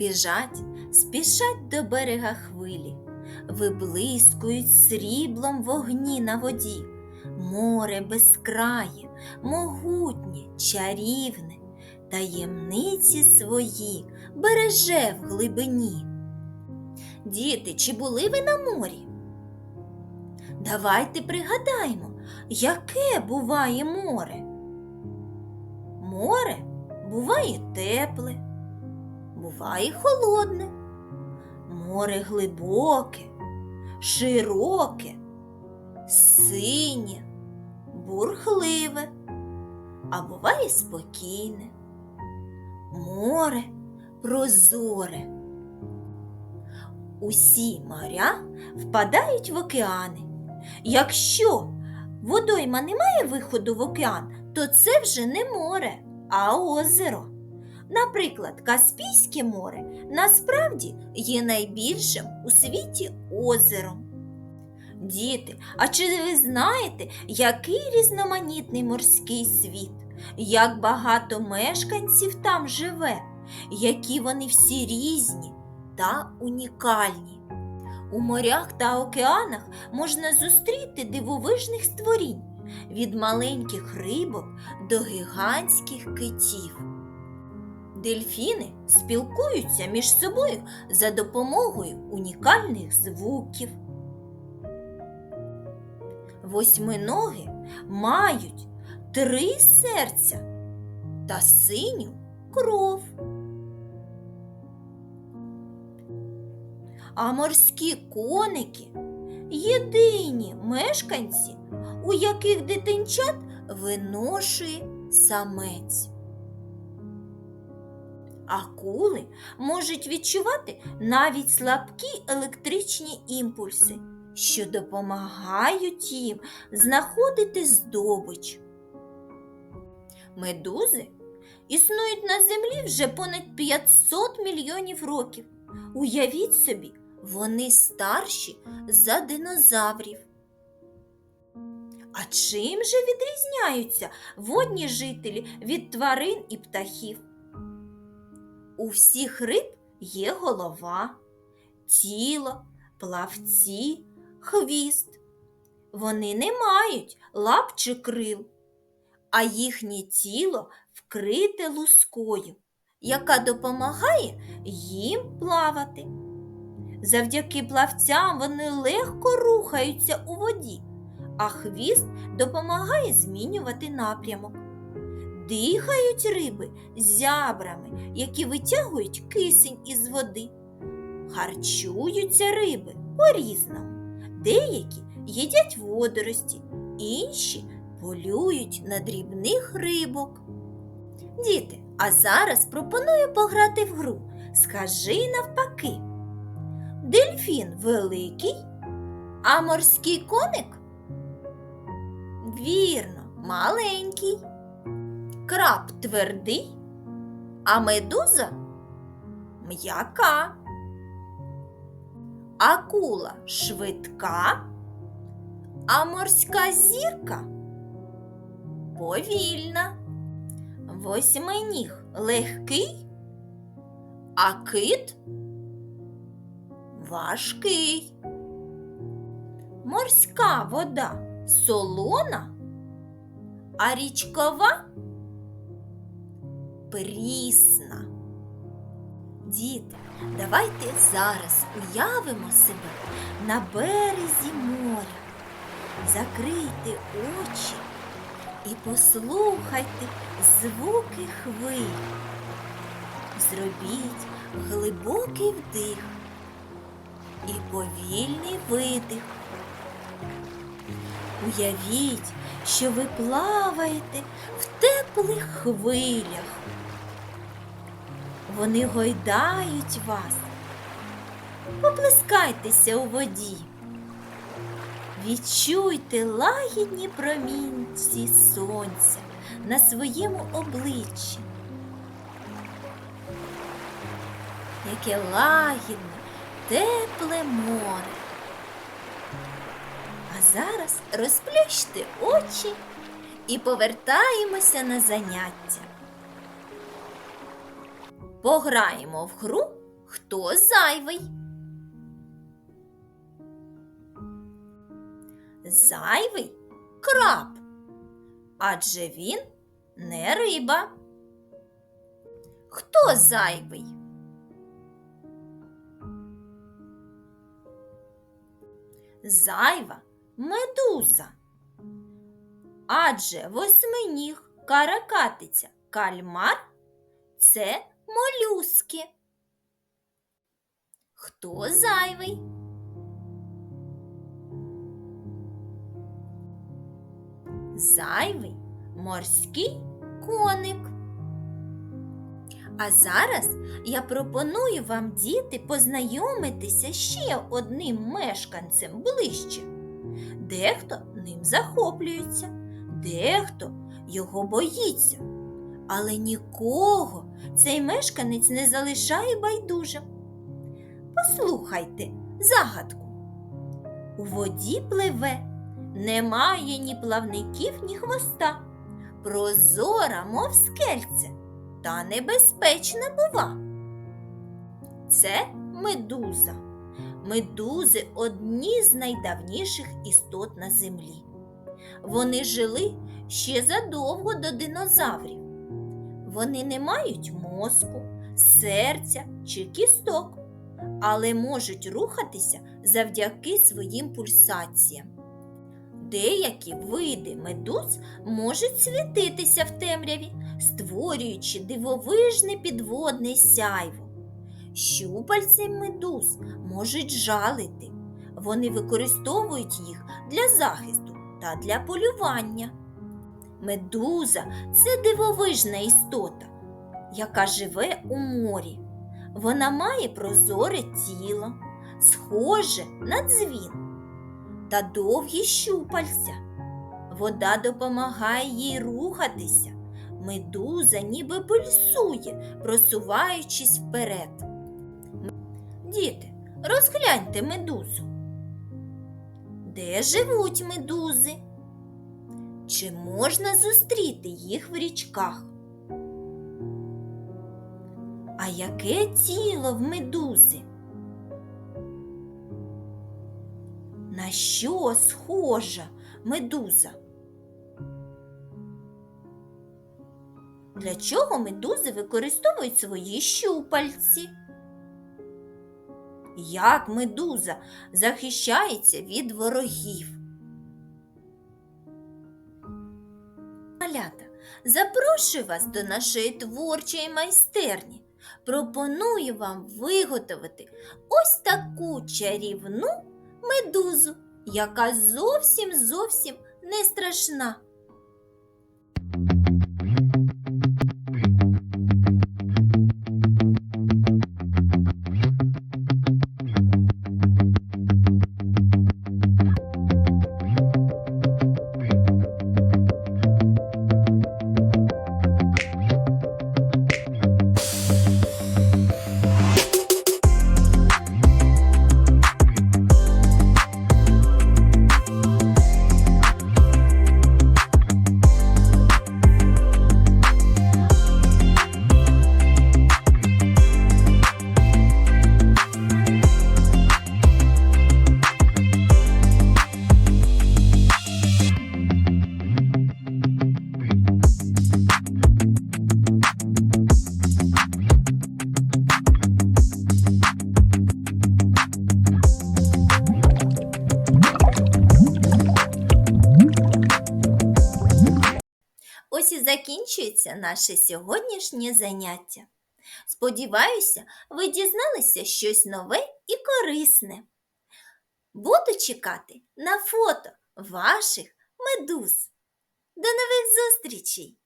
Біжать, спішать до берега хвилі, виблискують сріблом вогні на воді. Море безкрає, могутнє, чарівне, таємниці свої береже в глибині. Діти, чи були ви на морі? Давайте пригадаємо, яке буває море. Море буває тепле, буває холодне, море глибоке, широке, синє, бурхливе, а буває спокійне. Море прозоре. Усі моря впадають в океани. Якщо водойма не має виходу в океан, то це вже не море, а озеро. Наприклад, Каспійське море насправді є найбільшим у світі озером. Діти, а чи ви знаєте, який різноманітний морський світ? Як багато мешканців там живе, які вони всі різні та унікальні. У морях та океанах можна зустріти дивовижних створінь від маленьких рибок до гігантських китів. Дельфіни спілкуються між собою за допомогою унікальних звуків. Восьминоги мають три серця та синю кров. А морські коники єдині мешканці, у яких дитинчат виношує самець. Акули можуть відчувати навіть слабкі електричні імпульси, що допомагають їм знаходити здобич. Медузи існують на землі вже понад 500 мільйонів років. Уявіть собі, вони старші за динозаврів. А чим же відрізняються водні жителі від тварин і птахів? У всіх риб є голова, тіло, плавці, хвіст. Вони не мають лап чи крил, а їхнє тіло вкрите лускою, яка допомагає їм плавати. Завдяки плавцям вони легко рухаються у воді, а хвіст допомагає змінювати напрямок. Дихають риби зябрами, які витягують кисень із води. Харчуються риби по-різному. Деякі їдять водорості, інші полюють на дрібних рибок. Діти, а зараз пропоную пограти в гру. Скажи навпаки. Дельфін великий, а морський коник? Вірно, маленький. Краб твердий, а медуза м'яка. Акула швидка, а морська зірка повільна. Восьминіг легкий, а кит важкий. Морська вода солона, а річкова прісна. Діти, давайте зараз уявимо себе на березі моря. Закрийте очі і послухайте звуки хвиль. Зробіть глибокий вдих і повільний видих. Уявіть, що ви плаваєте в теплих хвилях. Вони гойдають вас. Поплескайтеся у воді. Відчуйте лагідні промінці сонця на своєму обличчі. Яке лагідне, тепле море. А зараз розплющте очі і повертаємося на заняття. Пограємо в гру Хто зайвий? Зайвий краб. Адже він не риба. Хто зайвий? Зайва медуза. Адже восьминіг, каракатиця, кальмар це молюски. Хто зайвий? Зайвий морський коник. А зараз я пропоную вам, діти, познайомитися ще одним мешканцем ближче. Дехто ним захоплюється, дехто його боїться. Але нікого цей мешканець не залишає байдужим. Послухайте загадку. У воді пливе, немає ні плавників, ні хвоста. Прозора, мов скельце, та небезпечна бува. Це медуза. Медузи одні з найдавніших істот на землі. Вони жили ще задовго до динозаврів. Вони не мають мозку, серця чи кісток, але можуть рухатися завдяки своїм пульсаціям. Деякі види медуз можуть світитися в темряві, створюючи дивовижне підводне сяйво. Щупальці медуз можуть жалити. Вони використовують їх для захисту та для полювання. Медуза це дивовижна істота, яка живе у морі. Вона має прозоре тіло, схоже на дзвін та довгі щупальця. Вода допомагає їй рухатися. Медуза ніби пульсує, просуваючись вперед. Діти, розгляньте медузу. Де живуть медузи? Чи можна зустріти їх в річках? А яке тіло в медузи? На що схожа медуза? Для чого медузи використовують свої щупальці? Як медуза захищається від ворогів? Малята, запрошую вас до нашої творчої майстерні. Пропоную вам виготовити ось таку чарівну медузу, яка зовсім зовсім не страшна. Ось і закінчується наше сьогоднішнє заняття. Сподіваюся, ви дізналися щось нове і корисне. Буду чекати на фото ваших медуз. До нових зустрічей!